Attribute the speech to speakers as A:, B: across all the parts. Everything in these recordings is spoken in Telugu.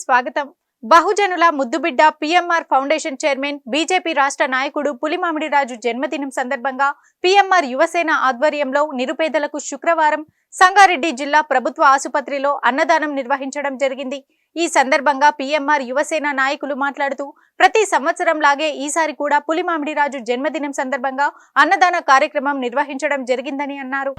A: స్వాగతం. బహుజనుల ముద్దుబిడ్డ పిఎంఆర్ ఫౌండేషన్ చైర్మన్ బీజేపీ రాష్ట్ర నాయకుడు పులిమామిడి రాజు జన్మదినం సందర్భంగా పిఎంఆర్ యువసేన ఆధ్వర్యంలో నిరుపేదలకు శుక్రవారం సంగారెడ్డి జిల్లా ప్రభుత్వ ఆసుపత్రిలో అన్నదానం నిర్వహించడం జరిగింది. ఈ సందర్భంగా పిఎంఆర్ యువసేన నాయకులు మాట్లాడుతూ ప్రతి సంవత్సరం లాగే ఈసారి కూడా పులిమామిడి రాజు జన్మదినం సందర్భంగా అన్నదాన కార్యక్రమం నిర్వహించడం జరిగిందని అన్నారు.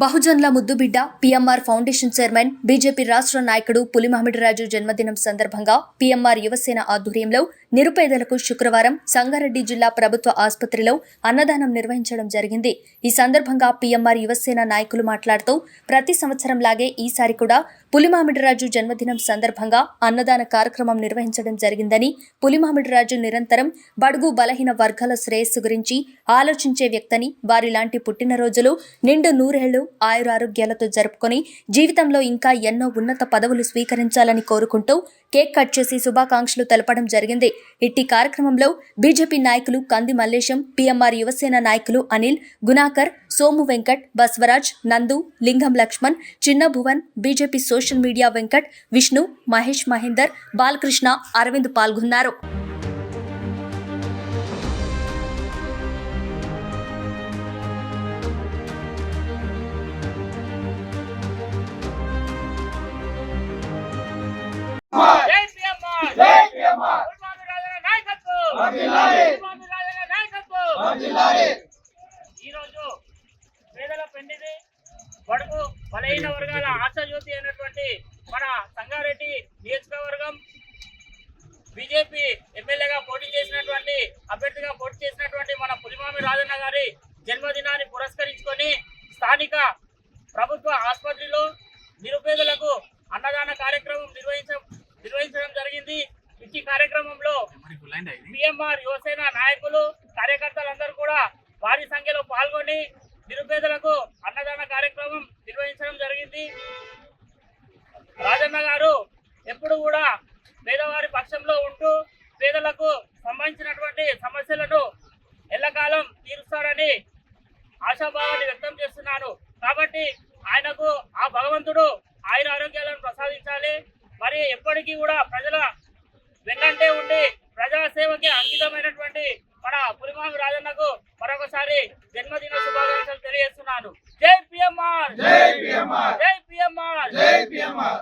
B: బహుజన్ల ముద్దుబిడ్డ పిఎంఆర్ ఫౌండేషన్ చైర్మన్ బీజేపీ రాష్ట్ర నాయకుడు పులిమహమిడిరాజు జన్మదినం సందర్భంగా పిఎంఆర్ యువసేన ఆధ్వర్యంలో నిరుపేదలకు శుక్రవారం సంగారెడ్డి జిల్లా ప్రభుత్వ ఆసుపత్రిలో అన్నదానం నిర్వహించడం జరిగింది. ఈ సందర్భంగా పిఎంఆర్ యువసేన నాయకులు మాట్లాడుతూ ప్రతి సంవత్సరం లాగే ఈసారి కూడా పులిమామిడిరాజు జన్మదినం సందర్భంగా అన్నదాన కార్యక్రమం నిర్వహించడం జరిగిందని పులిమామిడిరాజు నిరంతరం బడుగు బలహీన వర్గాల శ్రేయస్సు గురించి ఆలోచించే వ్యక్తని వారిలాంటి పుట్టినరోజులు నిండు నూరేళ్ళు ఆయురారోగ్యాలతో జరుపుకొని జీవితంలో ఇంకా ఎన్నో ఉన్నత పదవులు స్వీకరించాలని కోరుకుంటూ కేక్ కట్ చేసి శుభాకాంక్షలు తెలపడం జరిగింది. ఇట్టి కార్యక్రమంలో బీజేపీ నాయకులు కంది మల్లేశం పిఎంఆర్ యువసేన నాయకులు అనిల్ గుణాకర్ సోము వెంకట్ బస్వరాజ్ నందు లింగం లక్ష్మణ్ చిన్న Bhuvan BJP social media Venkat Vishnu Mahesh Mahender Balakrishna Aravind పాల్గొన్నారు.
C: ఈరోజు పేదల పెండిది బడుగు బలహీన వర్గాల ఆశాజ్యోతి అయినటువంటి మన సంగారెడ్డి నియోజకవర్గం బీజేపీ ఎమ్మెల్యేగా పోటీ చేసినటువంటి అభ్యర్థిగా పోటీ చేసినటువంటి మన పులిమామి రాజన్న గారి జన్మదినాన్ని పురస్కరించుకొని స్థానిక ప్రభుత్వ ఆసుపత్రిలో నిరుపేదలకు అన్నదాన కార్యక్రమం నిర్వహించ నిర్వహించడం జరిగింది. ఇట్టి కార్యక్రమంలో పిఎంఆర్ యువసేన నాయకులు కార్యకర్తలందరూ కూడా భారీ సంఖ్యలో పాల్గొని నిరుపేదలకు అన్నదాన కార్యక్రమం నిర్వహించడం జరిగింది. రాజన్న గారు ఎప్పుడు కూడా పేదవారి పక్షంలో ఉంటూ పేదలకు సంబంధించినటువంటి సమస్యలను ఎల్లకాలం తీరుస్తారని ఆశాభావాన్ని వ్యక్తం చేస్తున్నాను. కాబట్టి ఆయనకు ఆ భగవంతుడు ఆయన ఆరోగ్యాలను ప్రసాదించాలి. మరి ఎప్పటికీ కూడా ప్రజల వెన్నంటే ఉండి ప్రజాసేవ సేవకి అంకితమైనటువంటి మన పులిమామి రాజన్నకు మరొకసారి జన్మదిన తెలియజేస్తున్నాను జై పిఎంఆర్.
D: జై పిఎంఆర్.
C: జై పిఎంఆర్.
D: జై పిఎంఆర్.